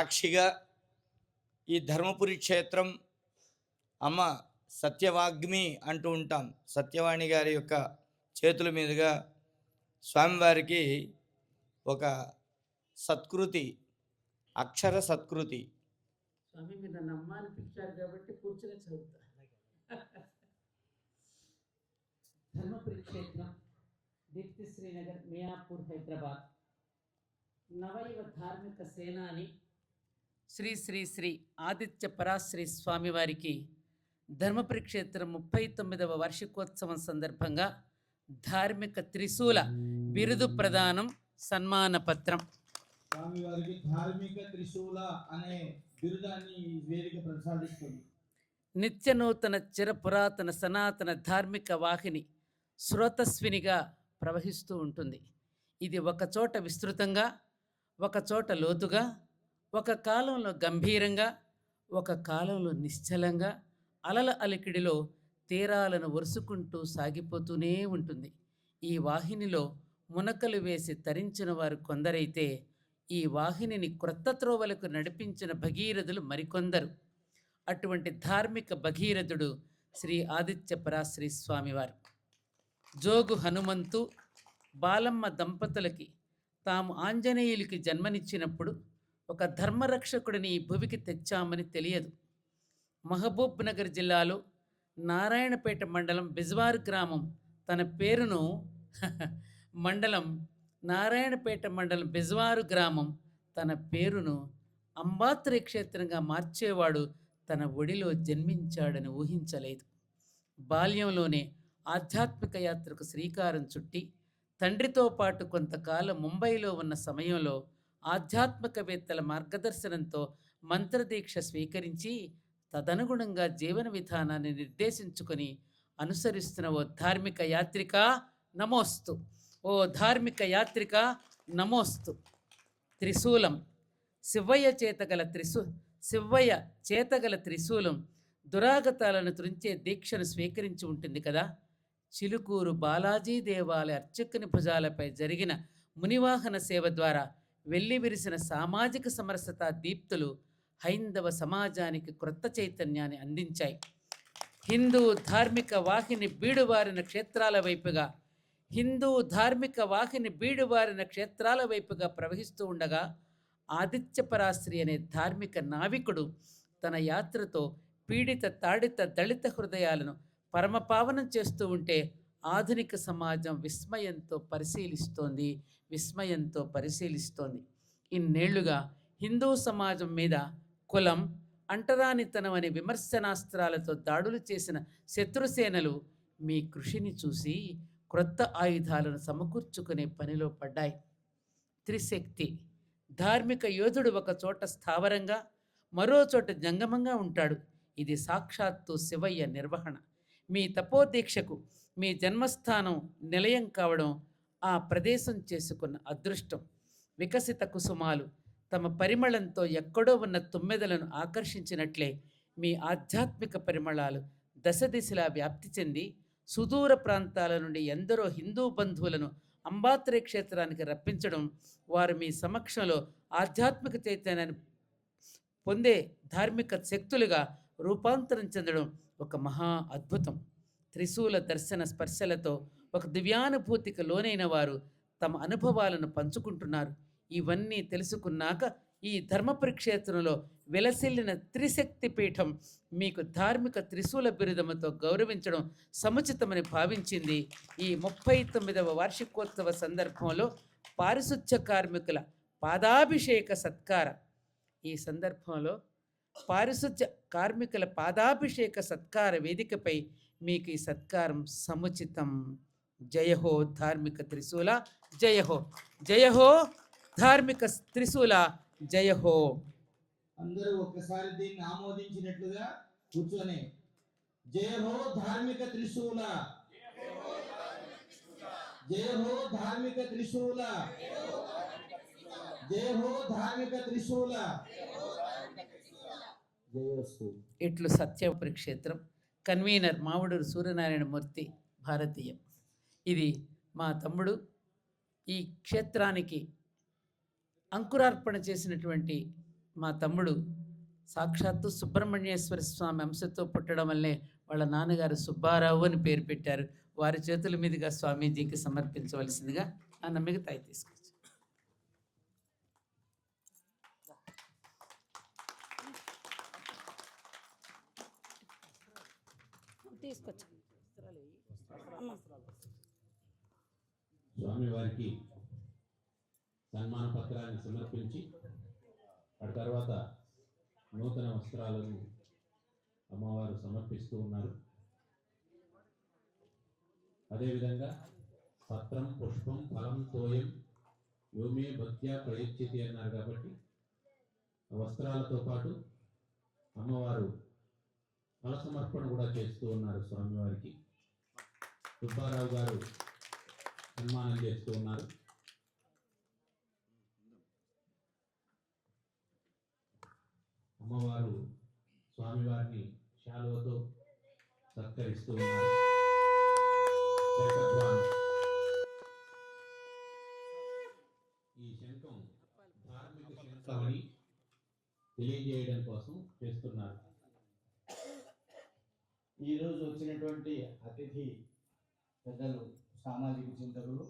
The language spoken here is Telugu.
సాక్షిగా ఈ ధర్మపురి క్షేత్రం అమ్మ సత్యవాగ్మి అంటూ ఉంటాం. సత్యవాణి గారి యొక్క చేతుల మీదుగా స్వామివారికి ఒక సత్కృతి అక్షర సత్కృతి. స్వామి మీరు నన్ను అమ్మ కాబట్టి కూర్చుని చదువుతా. ధర్మపురి క్షేత్రం దీప్తి శ్రీనగర్ మియాపూర్ హైదరాబాద్. నవయువ ధార్మిక సేనాని శ్రీ శ్రీ శ్రీ ఆదిత్య పరాశ్రీ స్వామివారికి ధర్మపురి క్షేత్రం ముప్పై తొమ్మిదవ వార్షికోత్సవం సందర్భంగా ధార్మిక త్రిశూల బిరుదు ప్రదానం సన్మాన పత్రం. స్వామివారికి ధార్మిక త్రిశూల అనే బిరుదాన్ని ఈ వేదిక ప్రసాదిస్తుంది. నిత్య నూతన చిర పురాతన సనాతన ధార్మిక వాహిని స్రోతస్వినిగా ప్రవహిస్తూ ఉంటుంది. ఇది ఒక చోట విస్తృతంగా ఒక చోట లోతుగా ఒక కాలంలో గంభీరంగా ఒక కాలంలో నిశ్చలంగా అలల అలికిడిలో తీరాలను వరుసుకుంటూ సాగిపోతూనే ఉంటుంది. ఈ వాహినిలో మునకలు వేసి తరించిన వారు కొందరైతే ఈ వాహినిని క్రొత్త త్రోవలకు నడిపించిన భగీరథులు మరికొందరు. అటువంటి ధార్మిక భగీరథుడు శ్రీ ఆదిత్య పరాశ్రీ స్వామివారు. జోగు హనుమంతు బాలమ్మ దంపతులకి తాము ఆంజనేయులకి జన్మనిచ్చినప్పుడు ఒక ధర్మరక్షకుడిని ఈ భువికి తెచ్చామని తెలియదు. మహబూబ్ నగర్ జిల్లాలో నారాయణపేట మండలం బిజ్వార్ గ్రామం. తన పేరును మండలం నారాయణపేట మండలం బిజ్వారు గ్రామం. తన పేరును అంబాత్రి క్షేత్రంగా మార్చేవాడు తన ఒడిలో జన్మించాడని ఊహించలేదు. బాల్యంలోనే ఆధ్యాత్మిక యాత్రకు శ్రీకారం చుట్టి తండ్రితో పాటు కొంతకాలం ముంబైలో ఉన్న సమయంలో ఆధ్యాత్మికవేత్తల మార్గదర్శనంతో మంత్రదీక్ష స్వీకరించి తదనుగుణంగా జీవన విధానాన్ని నిర్దేశించుకొని అనుసరిస్తున్న ఓ ధార్మిక యాత్రిక నమోస్తు. ఓ ధార్మిక యాత్రిక నమోస్తు. త్రిశూలం. శివయ్య చేతగల త్రిశూ శివయ్య చేతగల త్రిశూలం దురాగతాలను త్రుంచే దీక్షను స్వీకరించి ఉంటుంది కదా. చిలుకూరు బాలాజీ దేవాలయ అర్చకుని భుజాలపై జరిగిన మునివాహన సేవ ద్వారా వెల్లి విరిసిన సామాజిక సమరసత దీప్తులు హైందవ సమాజానికి క్రొత్త చైతన్యాన్ని అందించాయి. హిందూ ధార్మిక వాహిని బీడువారిన క్షేత్రాల వైపుగా హిందూ ధార్మిక వాహిని బీడువారిన క్షేత్రాల వైపుగా ప్రవహిస్తూ ఉండగా ఆదిత్యపరాశ్రి అనే ధార్మిక నావికుడు తన యాత్రతో పీడిత తాడిత దళిత హృదయాలను పరమపావనం చేస్తూ ఉంటే ఆధునిక సమాజం విస్మయంతో పరిశీలిస్తోంది విస్మయంతో పరిశీలిస్తోంది. ఇన్నేళ్ళుగా హిందూ సమాజం మీద కులం అంటరానితనం అనే విమర్శనాస్త్రాలతో దాడులు చేసిన శత్రుసేనలు మీ కృషిని చూసి క్రొత్త ఆయుధాలను సమకూర్చుకునే పనిలో పడ్డాయి. త్రిశక్తి ధార్మిక యోధుడు ఒక చోట స్థావరంగా మరో చోట జంగమంగా ఉంటాడు. ఇది సాక్షాత్తు శివయ్య నిర్వహణ. మీ తపోదీక్షకు మీ జన్మస్థానం నిలయం కావడం ఆ ప్రదేశం చేసుకున్న అదృష్టం. వికసిత కుసుమాలు తమ పరిమళంతో ఎక్కడో ఉన్న తుమ్మెదలను ఆకర్షించినట్లే మీ ఆధ్యాత్మిక పరిమళాలు దశ దిశలా వ్యాప్తి చెంది సుదూర ప్రాంతాల నుండి ఎందరో హిందూ బంధువులను అంబాత్రే క్షేత్రానికి రప్పించడం వారు మీ సమక్షంలో ఆధ్యాత్మిక చైతన్యాన్ని పొందే ధార్మిక శక్తులుగా రూపాంతరం చెందడం ఒక మహా అద్భుతం. త్రిశూల దర్శన స్పర్శలతో ఒక దివ్యానుభూతికి లోనైన వారు తమ అనుభవాలను పంచుకుంటున్నారు. ఇవన్నీ తెలుసుకున్నాక ఈ ధర్మ క్షేత్రంలో వెలసిల్లిన త్రిశక్తి పీఠం మీకు ధార్మిక త్రిశూల బిరుదముతో గౌరవించడం సముచితమని భావించింది. ఈ ముప్పై తొమ్మిదవ వార్షికోత్సవ సందర్భంలో పారిశుధ్య కార్మికుల పాదాభిషేక సత్కార. ఈ సందర్భంలో పారిశుధ్య కార్మికుల పాదాభిషేక సత్కార వేదికపై మీకు ఈ సత్కారం సముచితం. జయహో ధార్మిక త్రిశూల జయహో జయహో ధార్మిక త్రిశూల జయహో. అందరూ ఒక్కసారి దీన్ని ఆమోదించినట్లుగా కూర్చొని జయ హో ధార్మిక త్రిశూల. జయ హో ధార్మిక త్రిశూల. జయ హో ధార్మిక త్రిశూల. జయోస్తు ఇట్లు సత్యపురి క్షేత్రం. కన్వీనర్ మావుడూరు సూర్యనారాయణమూర్తి భారతీయం. ఇది మా తమ్ముడు ఈ క్షేత్రానికి అంకురార్పణ చేసినటువంటి మా తమ్ముడు సాక్షాత్తు సుబ్రహ్మణ్యేశ్వర స్వామి అంశతో పుట్టడం వల్లే వాళ్ళ నాన్నగారు సుబ్బారావు అని పేరు పెట్టారు. వారి చేతుల మీదుగా స్వామీజీకి సమర్పించవలసిందిగా అన్న మిగతాయి తీసుకొచ్చా. తీసుకొచ్చాను స్వామివారికి సన్మాన పత్రాన్ని సమర్పించి ఆ తర్వాత నూతన వస్త్రాలను అమ్మవారు సమర్పిస్తూ ఉన్నారు. అదేవిధంగా పత్రం పుష్పం ఫలం తోయం యోమే భక్త్యా ప్రయచ్చితి అన్నారు కాబట్టి వస్త్రాలతో పాటు అమ్మవారు ఫల కూడా చేస్తూ ఉన్నారు స్వామివారికి. సుబ్బారావు గారు సన్మానం చేస్తూ ఉన్నారు. అమ్మవారు స్వామివారిని శాలువతో సత్కరిస్తూ ఉన్నారు. ఈ శంఖం ధార్మిక శంఖమని తెలియజేయడం కోసం చేస్తున్నారు. ఈరోజు వచ్చినటువంటి అతిథి పెద్దలు సామాజిక చింతకులు